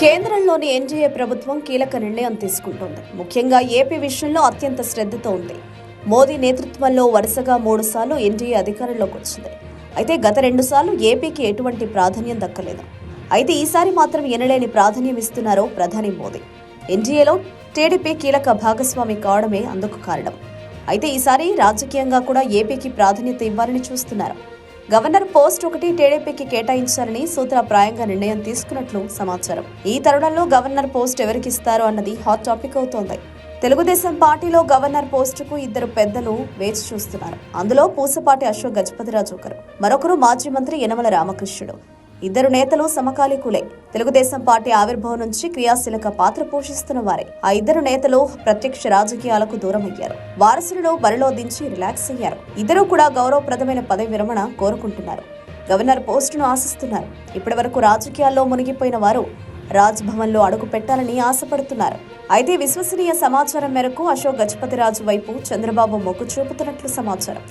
కేంద్రంలోని ఎన్డీఏ ప్రభుత్వం కీలక నిర్ణయం తీసుకుంటోంది. ముఖ్యంగా ఏపీ విషయంలో అత్యంత శ్రద్ధతో ఉంది. మోదీ నేతృత్వంలో వరుసగా మూడుసార్లు ఎన్డీఏ అధికారంలోకి వచ్చింది. అయితే గత రెండుసార్లు ఏపీకి ఎటువంటి ప్రాధాన్యం దక్కలేదు. అయితే ఈసారి మాత్రం ఎనలేని ప్రాధాన్యం ఇస్తున్నారు ప్రధాని మోదీ. ఎన్డీఏలో టీడీపీ కీలక భాగస్వామి కావడమే అందుకు కారణం. అయితే ఈసారి రాజకీయంగా కూడా ఏపీకి ప్రాధాన్యత ఇవ్వాలని చూస్తున్నారు. గవర్నర్ పోస్ట్ ఒకటి టీడీపీకి కేటాయించాలని సూత్రప్రాయంగా నిర్ణయం తీసుకున్నట్లు సమాచారం. ఈ తరుణంలో గవర్నర్ పోస్ట్ ఎవరికి ఇస్తారు అన్నది హాట్ టాపిక్ అవుతోంది. తెలుగుదేశం పార్టీలో గవర్నర్ పోస్టుకు ఇద్దరు పెద్దలు వేచి చూస్తున్నారు. అందులో పూసపాటి అశోక్ గజపతిరాజు ఒకరు. మరొకరు మాజీ మంత్రి యనమల రామకృష్ణుడు. ఇద్దరు నేతలు సమకాలీకులే. తెలుగుదేశం పార్టీ ఆవిర్భావం నుంచి క్రియాశీలక పాత్ర పోషిస్తున్న వారే. ఆ ఇద్దరు నేతలు ప్రత్యక్ష రాజకీయాలకు దూరమయ్యారు. వారసులను బరిలో దించి రిలాక్స్ అయ్యారు. ఇద్దరు కూడా గౌరవప్రదమైన పదవి విరమణ కోరుకుంటున్నారు. గవర్నర్ పోస్టును ఆశిస్తున్నారు. ఇప్పటి వరకు రాజకీయాల్లో మునిగిపోయిన వారు రాజ్భవన్లో అడుగు పెట్టాలని ఆశపడుతున్నారు. అయితే విశ్వసనీయ సమాచారం మేరకు అశోక్ గజపతిరాజు వైపు చంద్రబాబు మొగ్గు చూపుతున్నట్లు సమాచారం.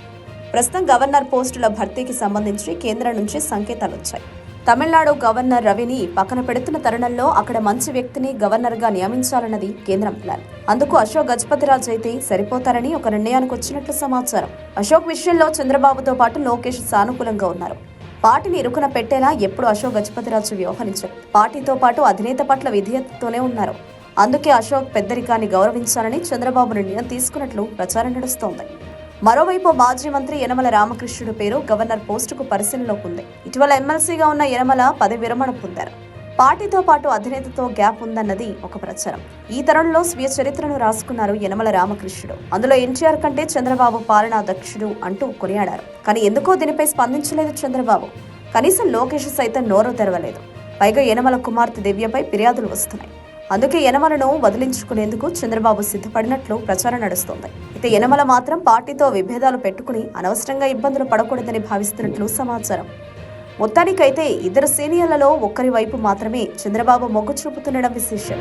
ప్రస్తుతం గవర్నర్ పోస్టుల భర్తీకి సంబంధించి కేంద్రం నుంచి సంకేతాలు వచ్చాయి తమిళనాడు గవర్నర్ రవిని పక్కన పెడుతున్న తరుణంలో అక్కడ మంచి వ్యక్తిని గవర్నర్గా నియమించాలన్నది కేంద్రం ప్లాన్. అందుకు అశోక్ గజపతిరాజ్ అయితే సరిపోతారని ఒక నిర్ణయానికి వచ్చినట్లు సమాచారం. అశోక్ విషయంలో చంద్రబాబుతో పాటు లోకేష్ సానుకూలంగా ఉన్నారు. పార్టీని ఇరుకున పెట్టేలా ఎప్పుడు అశోక్ గజపతిరాజు వ్యవహరించారు. పార్టీతో పాటు అధినేత పట్ల విధేయతతోనే ఉన్నారు. అందుకే అశోక్ పెద్దరికాన్ని గౌరవించాలని చంద్రబాబు నిర్ణయం తీసుకున్నట్లు ప్రచారం నడుస్తోంది. మరోవైపు మాజీ మంత్రి యనమల రామకృష్ణుడు పేరు గవర్నర్ పోస్టుకు పరిశీలనలోకి ఉంది ఇటీవల ఎమ్మెల్సీగా ఉన్న యనమల పదవి విరమణ పొందారు. పార్టీతో పాటు అధినేతతో గ్యాప్ ఉందన్నది ఒక ప్రచారం. ఈ తరుణంలో స్వీయ చరిత్రను రాసుకున్నారు యనమల రామకృష్ణుడు. అందులో ఎన్టీఆర్ కంటే చంద్రబాబు పాలనా దక్షుడు అంటూ కొనియాడారు. కానీ ఎందుకో దీనిపై స్పందించలేదు చంద్రబాబు. కనీసం లోకేష్ సైతం నోరు తెరవలేదు. పైగా యనమల కుమార్తె దివ్యపై ఫిర్యాదులు వస్తున్నాయి. అందుకే యనమలను వదిలించుకునేందుకు చంద్రబాబు సిద్ధపడినట్లు ప్రచారం నడుస్తోంది. అయితే యనమల మాత్రం పార్టీతో విభేదాలు పెట్టుకుని అనవసరంగా ఇబ్బందులు పడకూడదని భావిస్తున్నట్లు సమాచారం. మొత్తానికైతే ఇద్దరు సీనియర్లలో ఒక్కరి వైపు మాత్రమే చంద్రబాబు మొగ్గు చూపుతుండడం విశేషం.